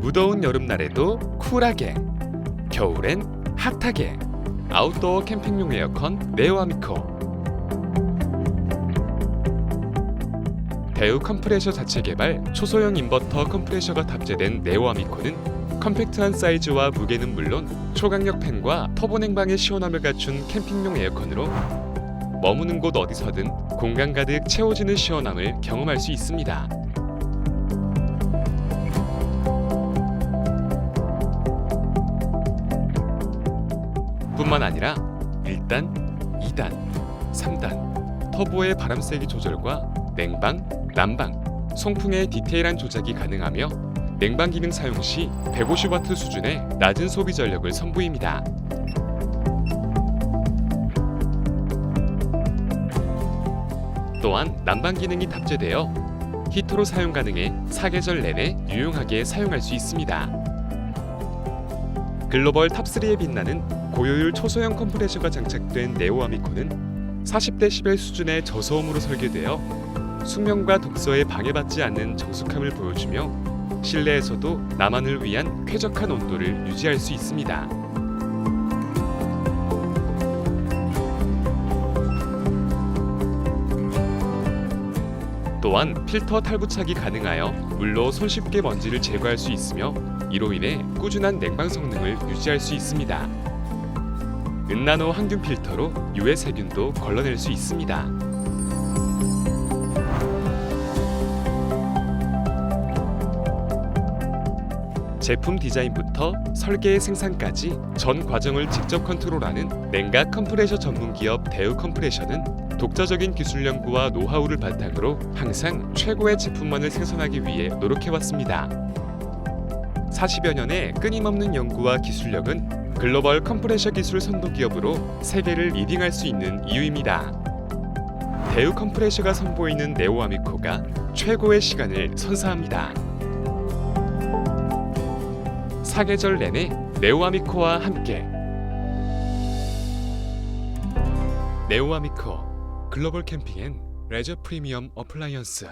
무더운 여름날에도 쿨하게, 겨울엔 핫하게. 아웃도어 캠핑용 에어컨 네오아미코. 대우 컴프레셔 자체 개발 초소형 인버터 컴프레셔가 탑재된 네오아미코는 컴팩트한 사이즈와 무게는 물론 초강력 팬과 터보 냉방의 시원함을 갖춘 캠핑용 에어컨으로 머무는 곳 어디서든 공간 가득 채워지는 시원함을 경험할 수 있습니다. 뿐만 아니라 1단, 2단, 3단 터보의 바람 세기 조절과 냉방, 난방, 송풍의 디테일한 조작이 가능하며 냉방 기능 사용 시 150W 수준의 낮은 소비 전력을 선보입니다. 또한 난방 기능이 탑재되어 히터로 사용 가능해 사계절 내내 유용하게 사용할 수 있습니다. 글로벌 탑3에 빛나는 고효율 초소형 컴프레셔가 장착된 네오 아미코는 40데시벨 수준의 저소음으로 설계되어 숙면과 독서에 방해받지 않는 정숙함을 보여주며 실내에서도 나만을 위한 쾌적한 온도를 유지할 수 있습니다. 또한 필터 탈부착이 가능하여 물로 손쉽게 먼지를 제거할 수 있으며 이로 인해 꾸준한 냉방 성능을 유지할 수 있습니다. 은나노 항균 필터로 유해 세균도 걸러낼 수 있습니다. 제품 디자인부터 설계 생산까지 전 과정을 직접 컨트롤하는 냉각 컴프레셔 전문 기업 대우 컴프레셔는 독자적인 기술 연구와 노하우를 바탕으로 항상 최고의 제품만을 생산하기 위해 노력해왔습니다. 40여 년의 끊임없는 연구와 기술력은 글로벌 컴프레셔 기술 선도 기업으로 세계를 리딩할 수 있는 이유입니다. 대우 컴프레셔가 선보이는 네오 아미코가 최고의 시간을 선사합니다. 사계절 내내 네오아미코와 함께. 네오아미코 글로벌 캠핑 앤 레저 프리미엄 어플라이언스